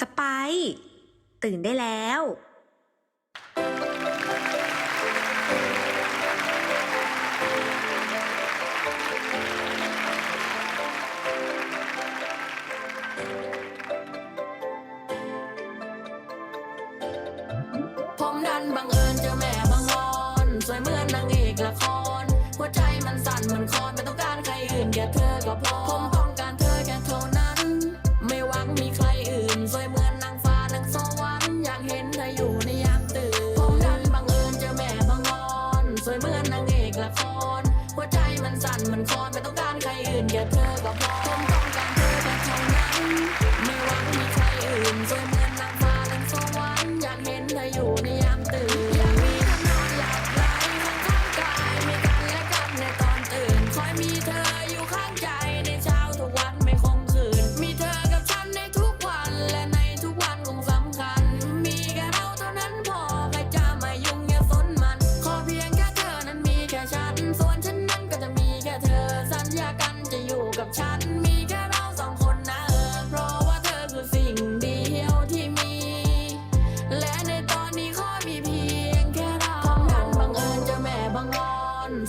สไปตื่นได้แล้ว ผมดันบังเอิญเจอแม่บางออน สวยเหมือนนางเอกละคร หัวใจมันสั่นเหมือนคอนไม่ต้องการใครอื่นแค่เธอก็พอผม มันสั่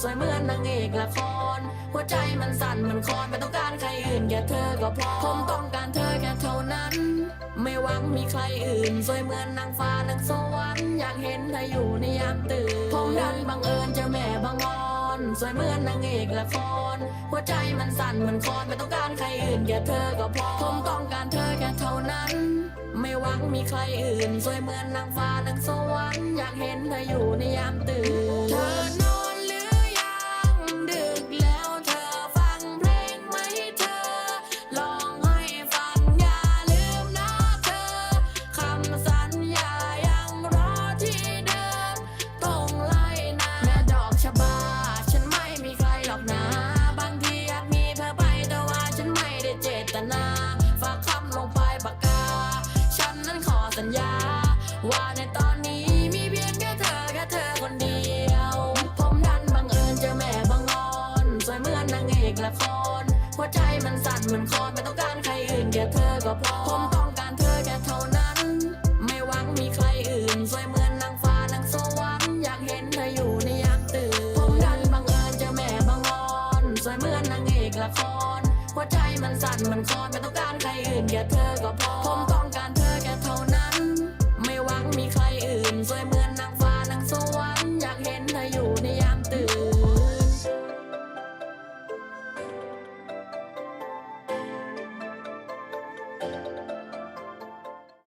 สวยเหมือนนางเอกละคร หัวใจมันสั่นเหมือนคอนไม่ต้องการใครอื่นแค่เธอก็พอผมต้องการเธอแค่เท่านั้น ไม่หวังมีใครอื่น สวยเหมือนนางฟ้านางสวรรค์อยากเห็นเธออยู่ในยามตื่นผมดันบังเอิญเจอแม่บางออนสวยเหมือนนางเอกละคร หัวใจมันสั่นเหมือนคอนไม่ต้องการใครอื่นแค่เธอก็พอผมต้องการเธอแค่เท่านั้นไม่หวังมีใครอื่น สวยเหมือนนางฟ้านางสวรรค์อยากเห็นเธออยู่ในยามตื่น หัวใจมันสั่นเหมือนคอนไม่ต้องการใครอื่นแค่เธอก็พอผมต้องการเธอแค่เท่านั้น ไม่หวังมีใครอื่น สวยเหมือนนางฟ้านางสวรรค์อยากเห็นเธออยู่ในยามตื่นผมดันบังเอิญเจอแม่บังออนสวยเหมือนนางเอกละครหัวใจมันสั่นเหมือนคอนไม่ต้อง